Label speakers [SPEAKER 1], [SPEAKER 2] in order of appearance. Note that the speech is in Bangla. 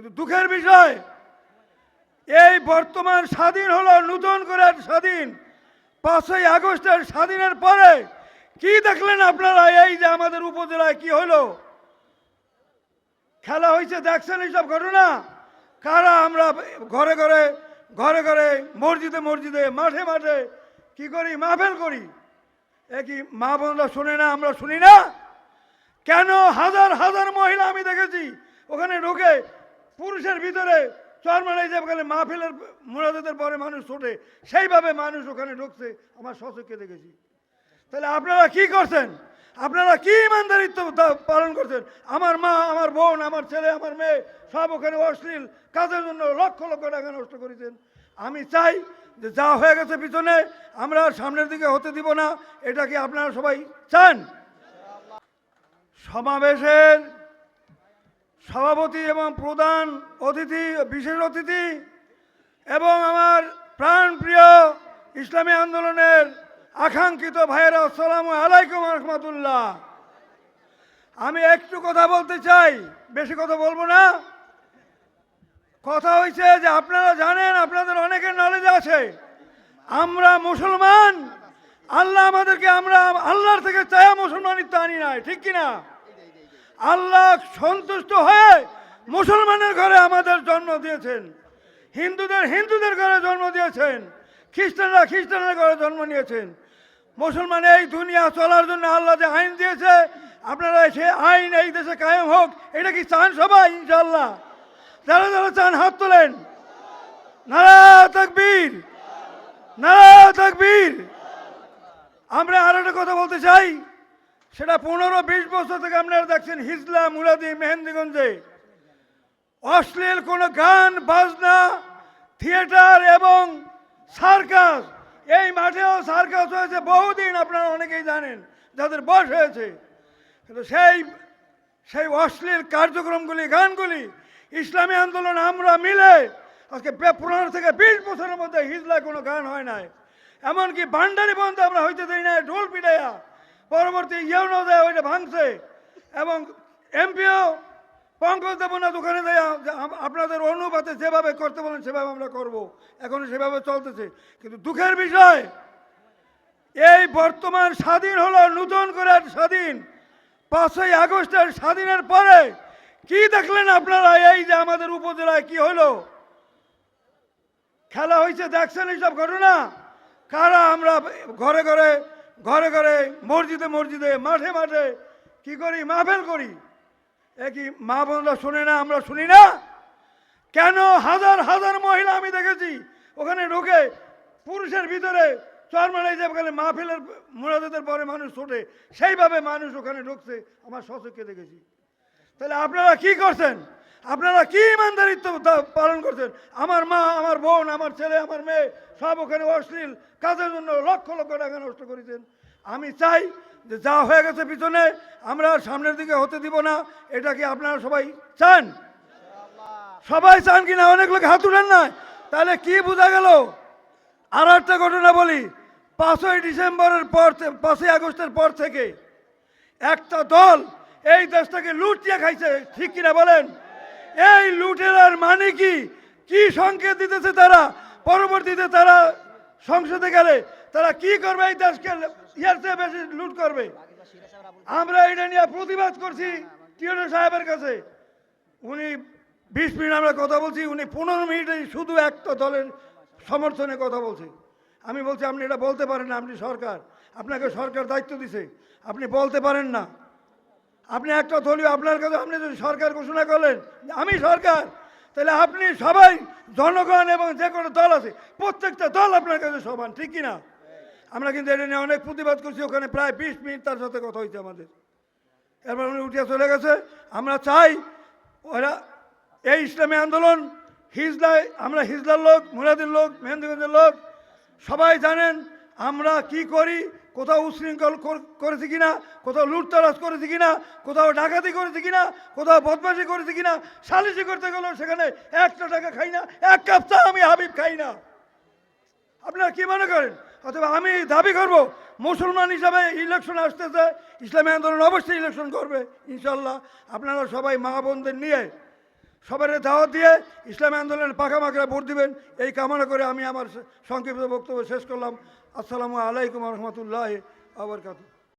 [SPEAKER 1] কিন্তু দুঃখের বিষয়, এই বর্তমান স্বাধীন হলো, নূতন করে স্বাধীন। পাঁচই আগস্টের স্বাধীনের পরে কি দেখলেন আপনারা এই যে আমাদের উপজেলায় কি হলো? খেলা হয়েছে, দেখছেন এইসব ঘটনা? কারা আমরা ঘরে ঘরে ঘরে ঘরে, মসজিদে মসজিদে, মাঠে মাঠে কি করি, মাহফেল করি? এ কি মা বোনরা শুনে না, আমরা শুনি না? কেন হাজার হাজার মহিলা আমি দেখেছি, ওখানে ঢুকে পুরুষের ভিতরে চর মারাই যে ওখানে মাহফিলের মুরাদের পরে মানুষ ছোটে। সেইভাবে মানুষ ওখানে ঢুকছে, আমার সচক্ষে দেখেছি। তাহলে আপনারা কি করছেন? আপনারা কি ইমানদারিত্ব পালন করছেন? আমার মা, আমার বোন, আমার ছেলে, আমার মেয়ে, সব ওখানে অশ্লীল কাজের জন্য লক্ষ লক্ষ টাকা নষ্ট করেছেন। আমি চাই যে যা হয়ে গেছে পিছনে, আমরা সামনের দিকে হতে দিব না। এটা কি আপনারা সবাই চান? সমাবেশের সভাপতি এবং প্রধান অতিথি, বিশেষ অতিথি এবং আমার প্রাণপ্রিয় ইসলামী আন্দোলনের আকাঙ্ক্ষিত ভাইয়েরা, আসসালাম আলাইকুম রহমতুল্লাহ। আমি একটু কথা বলতে চাই, বেশি কথা বলব না। কথা হয়েছে যে আপনারা জানেন, আপনাদের অনেকের নলেজ আছে। আমরা মুসলমান, আল্লাহ আমাদেরকে, আমরা আল্লাহর থেকে চায়া মুসলমানিত্ব আনি নাই, ঠিক কিনা? আল্লাহ সন্তুষ্ট হয়ে মুসলমানের ঘরে আমাদের জন্ম দিয়েছেন। হিন্দুদের হিন্দুদের ঘরে জন্ম দিয়েছেন। খ্রিস্টানরা খ্রিস্টানের ঘরে জন্ম নিয়েছেন। মুসলমান এই দুনিয়া চলার জন্য আল্লাহ যে আইন দিয়েছে, আপনারা সে আইন এই দেশে কায়েম হোক, এটা কি চান সবাই ইনশাল্লাহ যারা যারা চান, হাত তোলেন। নারা তকবীর। নারা আমরা আর একটা কথা বলতে চাই। সেটা পনেরো বিশ বছর থেকে আপনারা দেখছেন, হিজলা, মুরাদি, মেহেন্দিগঞ্জে। অশ্লীল কোনো গান, বাজনা, থিয়েটার এবং সার্কাস। এই মাঠেও সার্কাস হয়েছে, বহুদিন আপনারা অনেকেই জানেন, যাদের বয়স হয়েছে। কিন্তু সেই সেই অশ্লীল কার্যক্রমগুলি, গানগুলি, ইসলামী আন্দোলন, আমরা মিলে আজকে পনেরো থেকে বিশ বছরের মধ্যে হিজলা কোনো গান হয় নাই। এমনকি ভান্ডারি পর্যন্ত আমরা হইতে দিই না ঢোল পিটাইয়া। পরবর্তী ইয়েও দেয়, ওইটা ভাঙছে। এবং এমপিও পঙ্কজ দেবনাথ ওখানে দেয়া, যে আম- আপনাদের অনুপাতে যেভাবে করতে বলেন, সেভাবে আমরা করব। এখন সেভাবে চলতেছে। কিন্তু দুঃখের বিষয়, এই বর্তমান স্বাধীন হলো, নূতন করে স্বাধীন। পাঁচই আগস্টের স্বাধীনের পরে, কি দেখলেন আপনারা এই যে আমাদের উপজেলায় কি হলো? খেলা হয়েছে, দেখছেন এইসব ঘটনা? কারা আমরা ঘরে ঘরে ঘরে ঘরে, মসজিদে মসজিদে, মাঠে মাঠে, কি করি? মাহফেল করি। এ কি মা বোনরা শুনে না, আমরা শুনি না? কেন হাজার হাজার মহিলা আমি দেখেছি, ওখানে ঢুকে পুরুষের ভিতরে চর মারাই যে ওখানে মাহফিলের মুরাদের পরে মানুষ ছোটে, সেইভাবে মানুষ ওখানে ঢুকছে, আমার সচক্ষে দেখেছি। তাহলে আপনারা কি করছেন? আপনারা কি ইমানদারিত্ব পালন করছেন? আমার মা, আমার বোন, আমার ছেলে, আমার মেয়ে, সব ওখানে অশ্লীল কাজের জন্য লক্ষ লক্ষ টাকা নষ্ট করেছেন। আমি চাই যে যা হয়ে গেছে পিছনে, আমরা সামনের দিকে হতে দিব না। এটা কি আপনারা সবাই চান? সবাই চান কিনা অনেক লোক হাত উঠান না। তাহলে কি বোঝা গেল? আর একটা ঘটনা বলি। পাঁচই ডিসেম্বরের পর পাঁচই আগস্টের পর থেকে একটা দল এই দেশটাকে লুটিয়ে খাইছে। ঠিক কিনা বলেন? এই লুটেরার মানে কি? কি সংকেত দিতেছে তারা? পরবর্তীতে তারা সংসদে গেলে তারা কি করবে? এই দেশকে ইয়ার চেয়ে বেশি লুট করবে। আমরা এটা নিয়ে প্রতিবাদ করছি টিউনো সাহেবের কাছে। উনি বিশ মিনিট আমরা কথা বলছি, উনি পনেরো মিনিটে শুধু একটা দলের সমর্থনে কথা বলছে। আমি বলছি, আপনি এটা বলতে পারেন না, আপনি সরকার। আপনাকে সরকার দায়িত্ব দিছে। আপনি বলতে পারেন না। আপনি একটা দলীয়, আপনার কাছে আপনি যদি সরকার ঘোষণা করলেন আমি সরকার, তাহলে আপনি সবাই, জনগণ এবং যে কোনো দল আছে, প্রত্যেকটা দল আপনার কাছে সমান, ঠিক কিনা? আমরা কিন্তু এটা নিয়ে অনেক প্রতিবাদ করছি, ওখানে প্রায় বিশ মিনিট তার সাথে কথা হয়েছে আমাদের। এরপর উনি উঠিয়া চলে গেছে। আমরা চাই ওরা এই ইসলামী আন্দোলন হিজলায় আমরা হিজলার লোক, মুরাদের লোক, মেহেন্দিগঞ্জের লোক, সবাই জানেন আমরা কি করি কোথাও উশৃঙ্খল কর- করেছি কিনা, কোথাও লুটতরাজ করেছি কিনা, কোথাও ডাকাতি করেছি কিনা, কোথাও বদমাশি করেছি কিনা, সালিশি করতে গেলেও সেখানে একটা টাকা খাই না, এক কাপ চা আমি হাবিব খাই না। আপনারা কি মনে করেন? অথবা আমি দাবি করব, মুসলমান হিসাবে ইলেকশন আসতেছে, ইসলামী আন্দোলন অবশ্যই ইলেকশন করবে ইনশাল্লাহ আপনারা সবাই মা বোনদের নিয়ে সবারে দাওয়াত দিয়ে ইসলামী আন্দোলনের পাখা মাকড়া ভোট দিবেন। এই কামনা করে আমি আমার সংক্ষিপ্ত বক্তব্য শেষ করলাম। আসসালামু আলাইকুম রহমতুল্লাহ আবরকাত